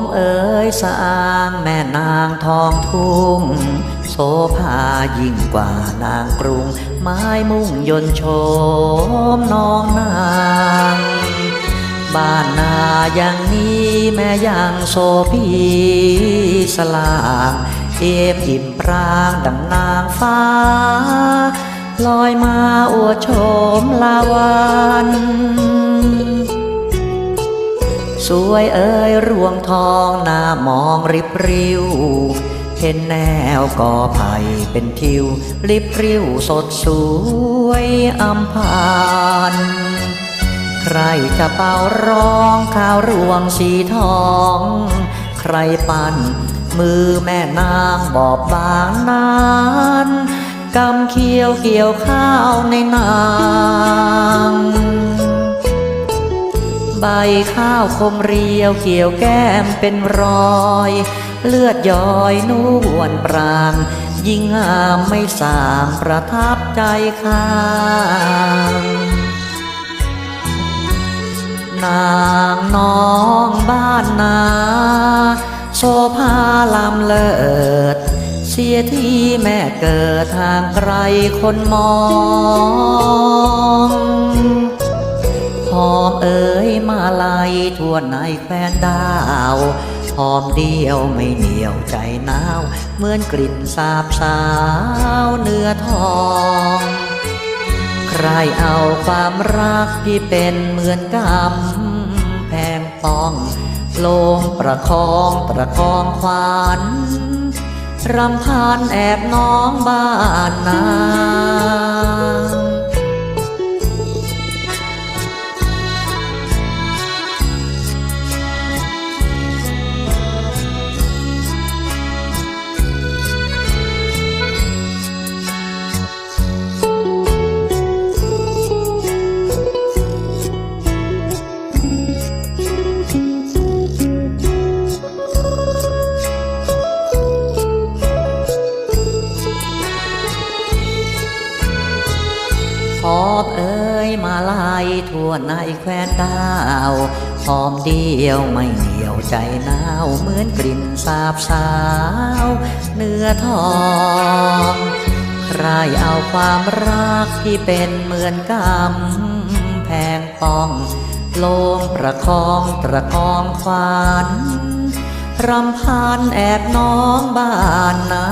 มเอ๋ยสางแม่นางทองทุ่ง โสภายิ่งกว่านางกรุง ไม้มุ่งยนโชมน้องนางบ้านนาอย่างนี้แม่ยังโซพีสลางเอมอิ่มปรางดังนางฟ้า ลอยมาอวดโฉมลาวัน สวยเอ่ยรวงทองหน้ามองริบริวเห็นแนวกอไผ่เป็นทิว ริบริวสดสวยอำพานใครจะเป่าร้องข้าวรวงสีทอง ใครปั่นมือแม่นางบอบบางนานกำเขียวเกี่ยวข้าวในนาง ใบข้าวคมเรียวเกี่ยวแก้มเป็นรอย เลือดย้อยนวลปรางยิ่งงามไม่สางประทับใจข้างนางน้องบ้านนาโซภาลำเลิศเสียที่แม่เกิดทางไกลคนมอง ทั่วในแฟนดาวหอมเดียวไม่เหนียวใจหนาว เหมือนกลิ่นสาบสาวเนื้อทอง ใครเอาความรักที่เป็นเหมือนกำแพงปองโลงประคองประคองขวานรำพันแอบน้องบ้านนา อมเอ้ยมาลายทั่วในแคว้นดาวหอมเดียวไม่เหนียวใจหนาวเหมือนกลิ่นสาบสาว เนื้อทองใครเอาความรักที่เป็นเหมือนกำแพงป้องโลงประคองตระคองขวานรำพันแอบน้องบ้านนา